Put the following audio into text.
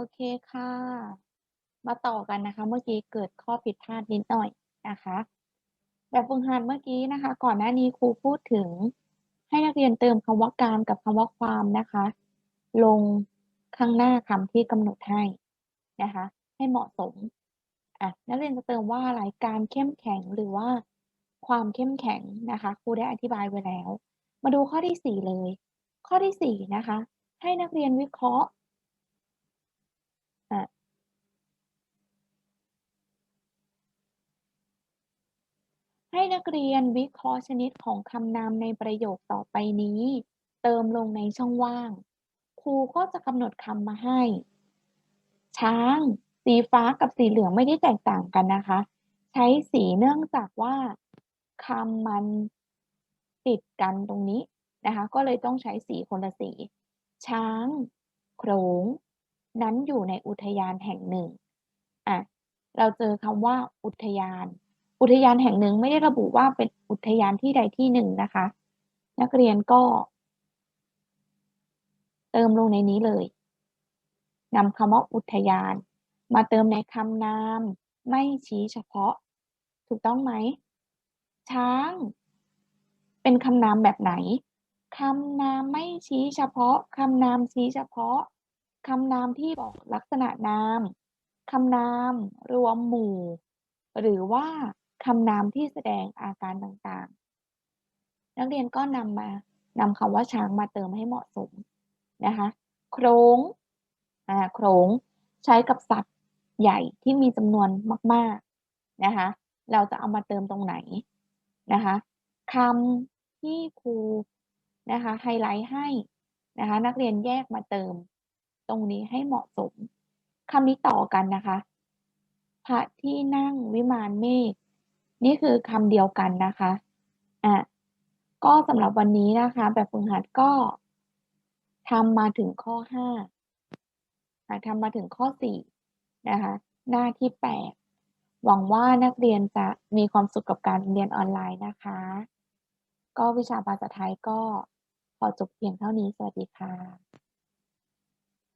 โอเคค่ะ มาต่อกันนะคะ เมื่อกี้เกิดข้อผิดพลาดนิดหน่อยนะคะ แบบฝึกหัดเมื่อกี้นะคะ ก่อนหน้านี้ครูพูดถึง ให้นักเรียนเติมคำว่าการกับคำว่าความนะคะ ลงข้างหน้าคำที่กำหนดให้นะคะ ให้เหมาะสมอะนักเรียนจะเติมว่าอะไรการเข้มแข็งหรือว่าความเข้มแข็งนะคะครูได้อธิบายไว้แล้ว มาดูข้อที่สี่เลย ข้อที่สี่นะคะ ให้นักเรียนวิเคราะห์อะ ให้นักเรียนวิเคราะห์ชนิดของคำนามในประโยคต่อไปนี้ เติมลงในช่องว่าง ครูก็จะกำหนดคำมาให้ ช้าง สีฟ้ากับสีเหลืองไม่ได้แตกต่างกันนะคะ ใช้สีเนื่องจากว่าคำมันติดกันตรงนี้นะคะ ก็เลยต้องใช้สีคนละสี ช้าง โขลงนั้นอยู่ในอุทยานแห่งหนึ่งอะเราเจอคำว่าอุทยาน อุทยานแห่งหนึ่งไม่ได้ระบุว่าเป็นอุทยานที่ใดที่หนึ่งนะคะ นักเรียนก็ เติมลงในนี้เลยนำคำว่าอุทยาน มาเติมในคำนามไม่ชี้เฉพาะ ถูกต้องไหม ช้าง เป็นคำนามแบบไหนคำนามไม่ชี้เฉพาะคำนามชี้เฉพาะคำนามที่บอกลักษณะนามคำนามรวมหมู่ หรือว่า คำนามที่แสดงอาการต่างๆ นักเรียนก็นำมานำคำว่าช้างมาเติมให้เหมาะสมนะคะ โครงอ่าโครงใช้กับสัตว์ใหญ่ที่มีจำนวนมากๆนะคะ เราจะเอามาเติมตรงไหนนะคะคำที่ครูนะคะไฮไลท์ให้นะคะ นักเรียนแยกมาเติม ตรงนี้ให้เหมาะสมคำนี้ต่อกันนะคะ พระที่นั่งวิมานเมฆ นี่คือคำเดียวกันนะคะอะก็สำหรับวันนี้นะคะ แบบฝึกหัดก็ทำมาถึงข้อห้าทำมาถึงข้อสี่นะคะ หน้าที่แปดหวังว่านักเรียนจะมีความสุขกับการเรียนออนไลน์นะคะ ก็วิชาภาษาไทยก็ขอจบเพียงเท่านี้ สวัสดีค่ะ